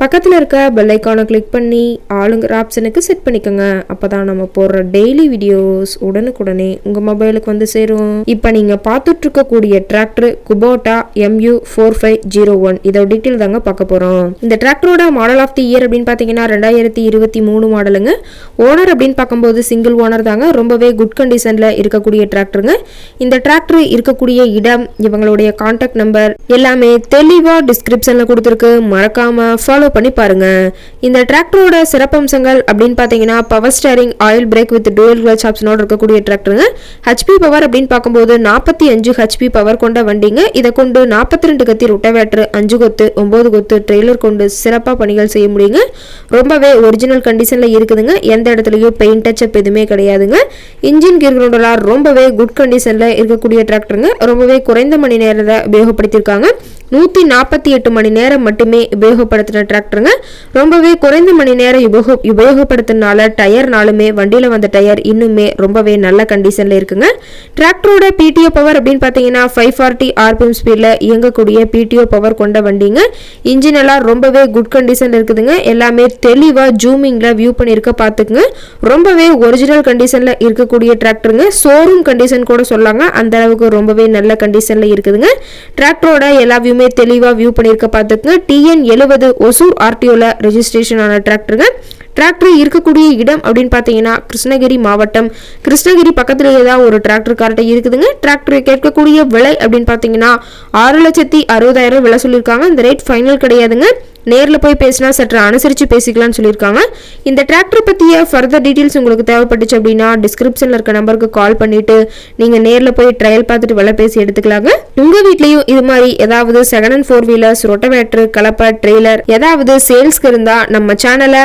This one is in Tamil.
பக்கத்தில் இருக்க பெல் ஐக்கானை கிளிக் பண்ணி ஆளுங்கிற ஆப்ஷனுக்கு செட் பண்ணிக்கோங்க. அப்போ தான் நம்ம போடுற டெய்லி வீடியோஸ் உடனுக்குடனே உங்கள் மொபைலுக்கு வந்து சேரும். இப்போ நீங்கள் பார்த்துட்டு இருக்கக்கூடிய tractor Kubota MU four five zero one இதோட டீட்டெயில் தாங்க பார்க்க போகிறோம் இந்த டிராக்டரோட மாடல் ஆஃப் தி இயர் அப்படின்னு பார்த்தீங்கன்னா ரெண்டாயிரத்தி இருபத்தி மூணு மாடலுங்க ஓனர் அப்படின்னு பார்க்கும்போது சிங்கிள் ஓனர் தாங்க. ரொம்பவே குட் கண்டிஷனில் இருக்கக்கூடிய டிராக்டருங்க இந்த டிராக்டர் இருக்கக்கூடிய இடம் இவங்களுடைய காண்டாக்ட் நம்பர் எல்லாமே தெளிவாக டிஸ்கிரிப்ஷனில் கொடுத்துருக்கு. மறக்காமல் ஃபாலோ பண்ணி பாருங்க. இந்த டிராக்டரோட சிறப்பம்சங்கள் அப்படின்னு பார்த்தீங்கன்னா power steering oil brake with dual clutch ஆப்ஷனோட இருக்கக்கூடிய டிராக்டருங்க ஹெச்பி பவர் அப்படின்னு பார்க்கும்போது நாற்பத்தி அஞ்சு ஹெச்பி பவர் கொண்ட வண்டிங்க. இதை கொண்டு நாற்பத்தி ரெண்டு கத்தி ரொட்டவேட்டர் அஞ்சு கொத்து ஒம்பது கொத்து ட்ரெய்லர் கொண்டு சிறப்பாக பணிகள் செய்ய முடியுங்க. ரொம்பவே ஒரிஜினல் கண்டிஷனில் இருக்குதுங்க. எந்த இடத்துலையும் பெயிண்ட் டச்சப் எதுவுமே கிடையாதுங்க. இன்ஜின் கீர்களோடலாம் ரொம்பவே குட் கண்டிஷனில் இருக்கக்கூடிய டிராக்டருங்க ரொம்பவே குறைந்த மணி நேரத்தை உபயோகப்படுத்தியிருக்காங்க. நூற்றி நாற்பத்தி எட்டு மணி நேரம் மட்டுமே உபயோகப்படுத்தின டிராக்டருங்க. ரொம்பவே குறைந்த மணி நேரம் உபயோக உபயோகப்படுத்தினால டயர்னாலுமே வண்டியில் வந்த டயர் இன்னுமே ரொம்பவே நல்ல கண்டிஷனில் இருக்குங்க. டிராக்டரோட பிடிஓ பவர் அப்படின்னு பார்த்தீங்கன்னா ஃபைவ் ஃபார்ட்டி ஆர்பிஎம் ஸ்பீடில் இயங்கக்கூடிய பிடிஓ பவர் கொண்ட வண்டிங்க. இன்ஜின் எல்லாம் ரொம்பவே குட் கண்டிஷனில் இருக்குதுங்க. எல்லாமே தெளிவாக ஜூமிங்கில் வியூ பண்ணியிருக்க பார்த்துக்குங்க ரொம்பவே ஒரிஜினல் கண்டிஷனில் இருக்கக்கூடிய டிராக்டருங்க. ஷோரூம் கண்டிஷன் கூட சொல்லாங்க. அந்த அளவுக்கு ரொம்பவே நல்ல கண்டிஷனில் இருக்குதுங்க. டிராக்டரோட எல்லா வியூமே தெளிவாக வியூ பண்ணியிருக்க பார்த்துக்குங்க. டிஎன் எழுபது ஒசூர் ஆர்டிஓவில் ரெஜிஸ்ட்ரேஷன் ஆன டிராக்டருங்க டிராக்டர் இருக்கக்கூடிய இடம் அப்படின்னு பார்த்தீங்கன்னா கிருஷ்ணகிரி மாவட்டம். கிருஷ்ணகிரி பக்கத்துலேயே தான் ஒரு டிராக்டர் கார்ட்டை இருக்குதுங்க. டிராக்டர் கேட்கக்கூடிய விலை அப்படின்னு பார்த்தீங்கன்னா ஆறு லட்சத்தி அறுபதாயிரம் விலை சொல்லியிருக்காங்க. இந்த ரேட் ஃபைனல் கிடையாதுங்க. நேரில் போய் பேசினா சற்று அனுசரித்து பேசிக்கலாம்னு சொல்லியிருக்காங்க. இந்த டிராக்டர் பற்றிய ஃபர்தர் டீட்டெயில்ஸ் உங்களுக்கு தேவைப்பட்டுச்சு அப்படின்னா டிஸ்கிரிப்ஷனில் இருக்க நம்பருக்கு கால் பண்ணிவிட்டு நீங்கள் நேரில் போய் ட்ரையல் பார்த்துட்டு விலை பேசி எடுத்துக்கலாங்க. உங்கள் வீட்லேயும் இது மாதிரி ஏதாவது second and four wheelers rotavator கலப்பை ட்ரெய்லர் ஏதாவது சேல்ஸ்க்கு இருந்தால் நம்ம சேனலை